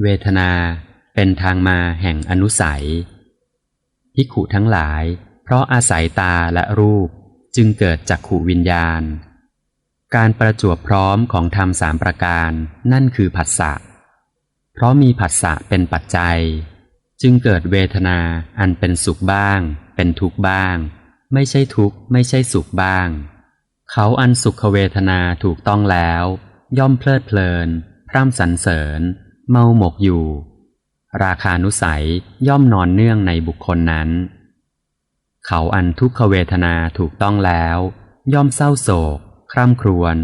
เวทนาเป็นทางมาแห่งอนุสัยพิขุทั้งหลาย เพราะอาศัยตาและรูปจึงเกิดจักขุวิญญาณ การประจวบพร้อมของธรรมสามประการนั่นคือผัสสะ เพราะมีผัสสะเป็นปัจจัย จึงเกิดเวทนาอันเป็นสุขบ้าง เป็นทุกข์บ้าง ไม่ใช่ทุกข์ไม่ใช่สุขบ้าง เขาอันสุขเวทนาถูกต้องแล้ว ย่อมเพลิดเพลิน พร่ำสรรเสริญ เมาหมกอยู่ ราคานุสัยย่อมนอนเนื่องในบุคคลนั้น เขาอันทุกขเวทนาถูกต้องแล้ว ย่อมเศร้าโศก คร่ำครวญ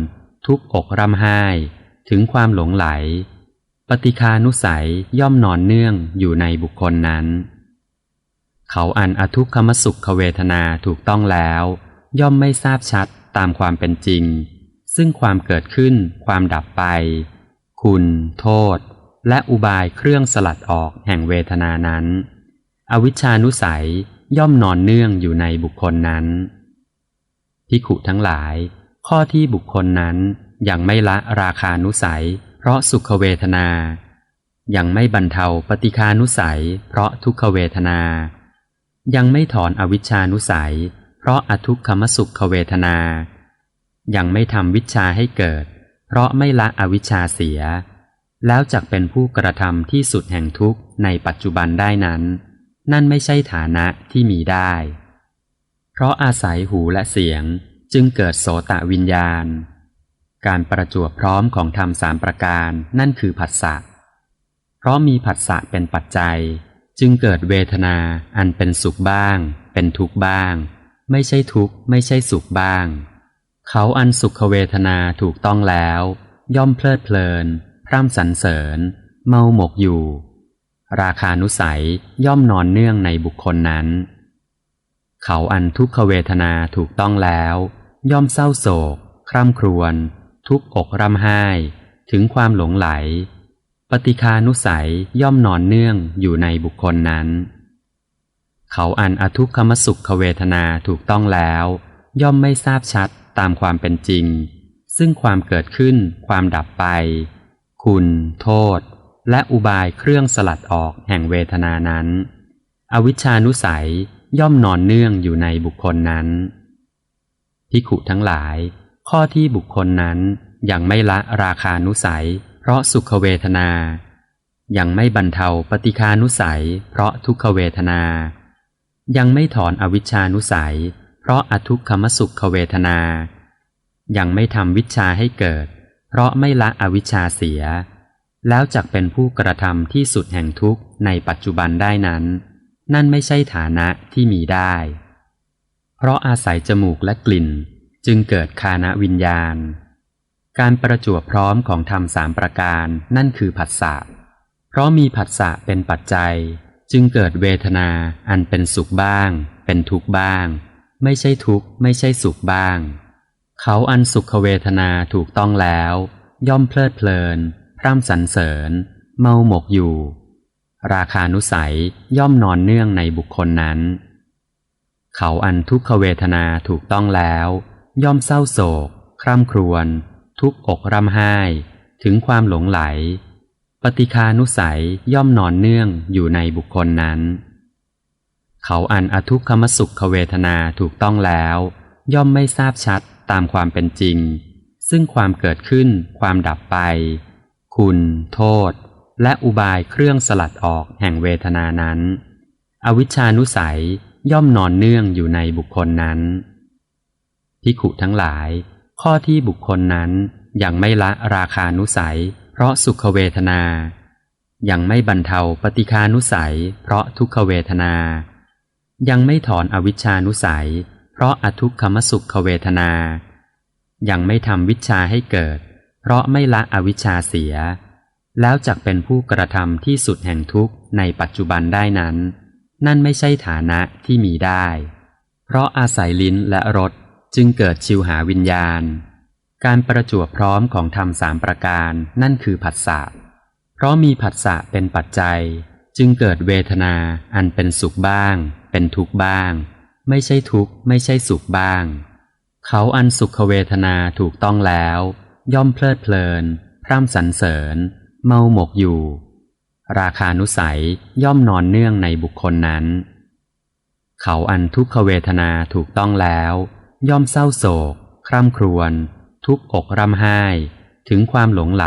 ทุกอกร่ำไห้ ถึงความหลงไหล ปฏิคานุสัยย่อมนอนเนื่องอยู่ในบุคคลนั้น เขาอันอทุกขมสุขเวทนาถูกต้องแล้ว ย่อมไม่ทราบชัดตามความเป็นจริง ซึ่งความเกิดขึ้น ความดับไป คุณ โทษ และอุบายเครื่องสลัดออกแห่งเวทนานั้น อวิชานุสัยย่อมนอนเนื่องอยู่ในบุคคลนั้นพิขุทั้งหลาย ข้อที่บุคคลนั้นยังไม่ละราคานุสัย เพราะสุขเวทนา ยังไม่บรรเทาปฏิคานุสัย เพราะทุกขเวทนา ยังไม่ถอนอวิชชานุสัย เพราะอทุกขมสุขเวทนา ยังไม่ทำวิชาให้เกิด เพราะไม่ละอวิชชาเสีย แล้วจักเป็นผู้กระทำที่สุดแห่งทุกข์ในปัจจุบันได้นั้น นั่นไม่ใช่ฐานะที่มีได้ เพราะอาศัยหูและเสียงจึงเกิดโสตะวิญญาณ การประจวบพร้อมของธรรมสามประการนั่นคือผัสสะ เพราะมีผัสสะเป็นปัจจัย จึงเกิดเวทนาอันเป็นสุขบ้าง เป็นทุกข์บ้าง ไม่ใช่ทุกข์ไม่ใช่สุขบ้าง เขาอันสุขเวทนาถูกต้องแล้ว ย่อมเพลิดเพลิน ร่ำสรรเสริญ เมาหมกอยู่ ราคานุสัยย่อมนอนเนื่องในบุคคลนั้น เขาอันทุกขเวทนาถูกต้องแล้ว ย่อมเศร้าโศก คร่ำครวญ ทุกอกร่ำไห้ ถึงความหลงไหล ปฏิคานุสัยย่อมนอนเนื่องอยู่ในบุคคลนั้น เขาอันอทุกขมสุขเวทนาถูกต้องแล้ว ย่อมไม่ทราบชัดตามความเป็นจริง ซึ่งความเกิดขึ้นความดับไป คุณ โทษ และอุบายเครื่องสลัดออกแห่งเวทนานั้น อวิชานุสัยย่อมนอนเนื่องอยู่ในบุคคลนั้นพิขุทั้งหลาย ข้อที่บุคคลนั้นยังไม่ละราคานุสัย เพราะสุขเวทนา ยังไม่บรรเทาปฏิคานุสัย เพราะทุกขเวทนา ยังไม่ถอนอวิชชานุสัย เพราะอทุกขมสุขเวทนา ยังไม่ทำวิชาให้เกิด เพราะไม่ละอวิชชาเสีย แล้วจักเป็นผู้กระทำที่สุดแห่งทุกข์ในปัจจุบันได้นั้น นั่นไม่ใช่ฐานะที่มีได้ เพราะอาศัยจมูกและกลิ่นจึงเกิดคานวิญญาณ การประจวบพร้อมของธรรมสามประการนั่นคือผัสสะ เพราะมีผัสสะเป็นปัจจัย จึงเกิดเวทนาอันเป็นสุขบ้าง เป็นทุกข์บ้าง ไม่ใช่ทุกข์ไม่ใช่สุขบ้าง เขาอันสุขเวทนาถูกต้องแล้ว ย่อมเพลิดเพลิน พร่ำสรรเสริญ เมาหมกอยู่ ราคานุสัยย่อมนอนเนื่องในบุคคลนั้น เขาอันทุกขเวทนาถูกต้องแล้ว ย่อมเศร้าโศก คร่ำครวญ ทุกอกร่ำไห้ ถึงความหลงไหล ปฏิคานุสัยย่อมนอนเนื่องอยู่ในบุคคลนั้น เขาอันอทุกขมสุขเวทนาถูกต้องแล้ว ย่อมไม่ทราบชัดตามความเป็นจริง ซึ่งความเกิดขึ้น ความดับไป คุณ โทษ และอุบายเครื่องสลัดออกแห่งเวทนานั้น อวิชานุสัยย่อมนอนเนื่องอยู่ในบุคคลนั้นพิขุทั้งหลาย ข้อที่บุคคลนั้นยังไม่ละราคานุสัย เพราะสุขเวทนา ยังไม่บรรเทาปฏิคานุสัย เพราะทุกขเวทนา ยังไม่ถอนอวิชานุสัย เพราะอทุกขมสุขเวทนา ยังไม่ทำวิชาให้เกิด เพราะไม่ละอวิชชาเสีย แล้วจักเป็นผู้กระทำที่สุดแห่งทุกข์ในปัจจุบันได้นั้น นั่นไม่ใช่ฐานะที่มีได้ เพราะอาศัยลิ้นและรสจึงเกิดชิวหาวิญญาณ การประจวบพร้อมของธรรมสามประการนั่นคือผัสสะเพราะมีผัสสะเป็นปัจจัย จึงเกิดเวทนาอันเป็นสุขบ้าง เป็นทุกข์บ้าง ไม่ใช่ทุกข์ไม่ใช่สุขบ้าง เขาอันสุขเวทนาถูกต้องแล้ว ย่อมเพลิดเพลิน พร่ำสรรเสริญ เมาหมกอยู่ ราคานุสัยย่อมนอนเนื่องในบุคคลนั้น เขาอันทุกขเวทนาถูกต้องแล้ว ย่อมเศร้าโศก คร่ำครวญ ทุกอกร่ำไห้ ถึงความหลงไหล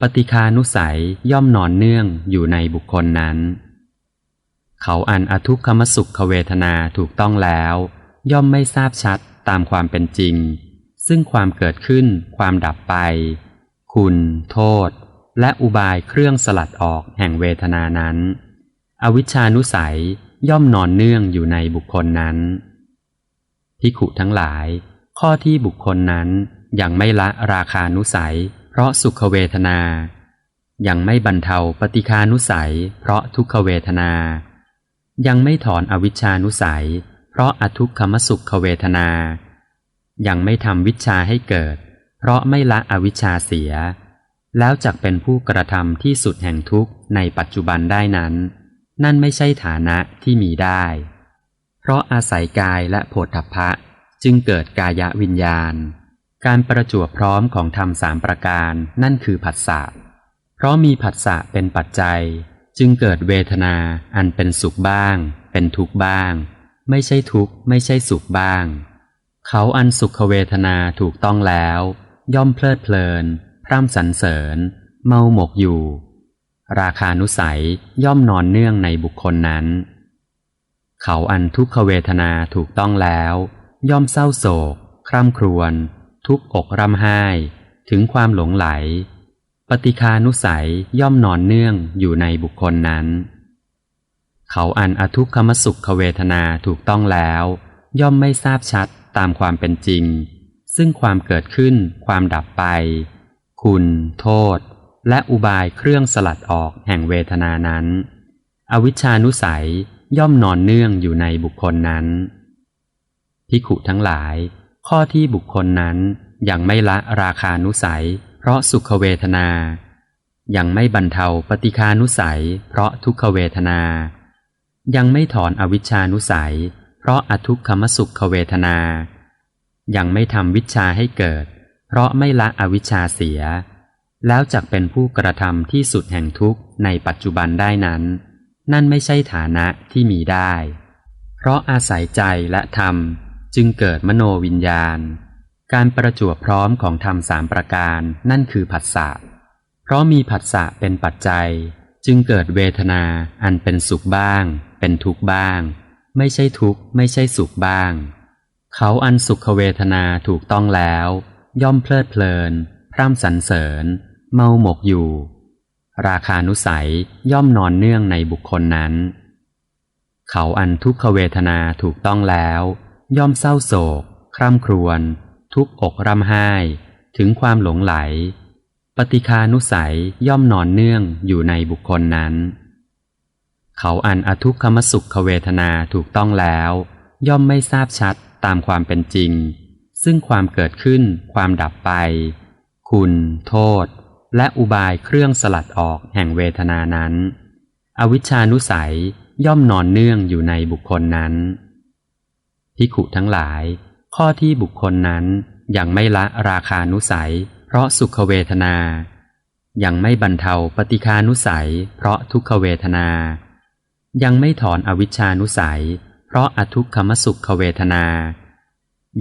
ปฏิคานุสัยย่อมนอนเนื่องอยู่ในบุคคลนั้น เขาอันอทุกขมสุขเวทนาถูกต้องแล้ว ย่อมไม่ทราบชัดตามความเป็นจริง ซึ่งความเกิดขึ้น ความดับไป คุณ โทษ และอุบายเครื่องสลัดออกแห่งเวทนานั้น อวิชชานุสัยย่อมนอนเนื่องอยู่ในบุคคลนั้นพิขุทั้งหลาย ข้อที่บุคคลนั้นยังไม่ละราคานุสัย เพราะสุขเวทนา ยังไม่บรรเทาปฏิคานุสัย เพราะทุกขเวทนา ยังไม่ถอนอวิชชานุสัย เพราะอทุกขมสุขเวทนา ยังไม่ทำวิชาให้เกิด เพราะไม่ละอวิชชาเสีย แล้วจักเป็นผู้กระทำที่สุดแห่งทุกข์ในปัจจุบันได้นั้น นั่นไม่ใช่ฐานะที่มีได้ เพราะอาศัยกายและโผฏฐัพพะจึงเกิดกายวิญญาณ การประจวบพร้อมของธรรมสามประการนั่นคือผัสสะเพราะมีผัสสะเป็นปัจจัย จึงเกิดเวทนาอันเป็นสุขบ้าง เป็นทุกข์บ้าง ไม่ใช่ทุกข์ไม่ใช่สุขบ้าง เขาอันสุขเวทนาถูกต้องแล้ว ย่อมเพลิดเพลิน พร่ำสรรเสริญ เมาหมกอยู่ ราคานุสัยย่อมนอนเนื่องในบุคคลนั้น เขาอันทุกขเวทนาถูกต้องแล้ว ย่อมเศร้าโศก คร่ำครวญ ทุกอกร่ำไห้ ถึงความหลงไหล ปฏิคานุสัยย่อมนอนเนื่องอยู่ในบุคคลนั้น เขาอันอทุกขมสุขเวทนาถูกต้องแล้ว ย่อมไม่ทราบชัดตามความเป็นจริง ซึ่งความเกิดขึ้น ความดับไป คุณ โทษ และอุบายเครื่องสลัดออกแห่งเวทนานั้น อวิชานุสัยย่อมนอนเนื่องอยู่ในบุคคลนั้นพิขุทั้งหลาย ข้อที่บุคคลนั้นยังไม่ละราคานุสัย เพราะสุขเวทนา ยังไม่บรรเทาปฏิคานุสัย เพราะทุกขเวทนา ยังไม่ถอนอวิชชานุสัย เพราะอทุกขมสุขเวทนา ยังไม่ทำวิชาให้เกิด เพราะไม่ละอวิชชาเสีย แล้วจักเป็นผู้กระทำที่สุดแห่งทุกข์ในปัจจุบันได้นั้น นั่นไม่ใช่ฐานะที่มีได้ เพราะอาศัยใจและธรรมจึงเกิดมโนวิญญาณ การประจวบพร้อมของธรรมสามประการนั่นคือผัสสะ เพราะมีผัสสะเป็นปัจจัย จึงเกิดเวทนาอันเป็นสุขบ้าง เป็นทุกข์บ้าง ไม่ใช่ทุกข์ไม่ใช่สุขบ้าง เขาอันสุขเวทนาถูกต้องแล้ว ย่อมเพลิดเพลิน พร่ำสรรเสริญ เมาหมกอยู่ ราคานุสัยย่อมนอนเนื่องในบุคคลนั้น เขาอันทุกขเวทนาถูกต้องแล้ว ย่อมเศร้าโศก คร่ำครวญ ทุกอกร่ำไห้ถึงความหลงไหล ปฏิคานุสัยย่อมนอนเนื่องอยู่ในบุคคลนั้น เขาอันอทุกขมสุขเวทนาถูกต้องแล้ว ย่อมไม่ทราบชัดตามความเป็นจริง ซึ่งความเกิดขึ้นความดับไป คุณ โทษ และอุบายเครื่องสลัดออกแห่งเวทนานั้น อวิชชานุสัยย่อมนอนเนื่องอยู่ในบุคคลนั้นพิขุทั้งหลาย ข้อที่บุคคลนั้นยังไม่ละราคานุสัย เพราะสุขเวทนา ยังไม่บรรเทาปฏิคานุสัย เพราะทุกขเวทนา ยังไม่ถอนอวิชานุสัย เพราะอทุกขมสุขเวทนา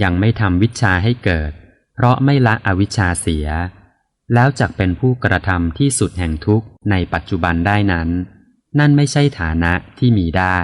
ยังไม่ทำวิชาให้เกิด เพราะไม่ละอวิชชาเสีย แล้วจักเป็นผู้กระทำที่สุดแห่งทุกข์ในปัจจุบันได้นั้น นั่นไม่ใช่ฐานะที่มีได้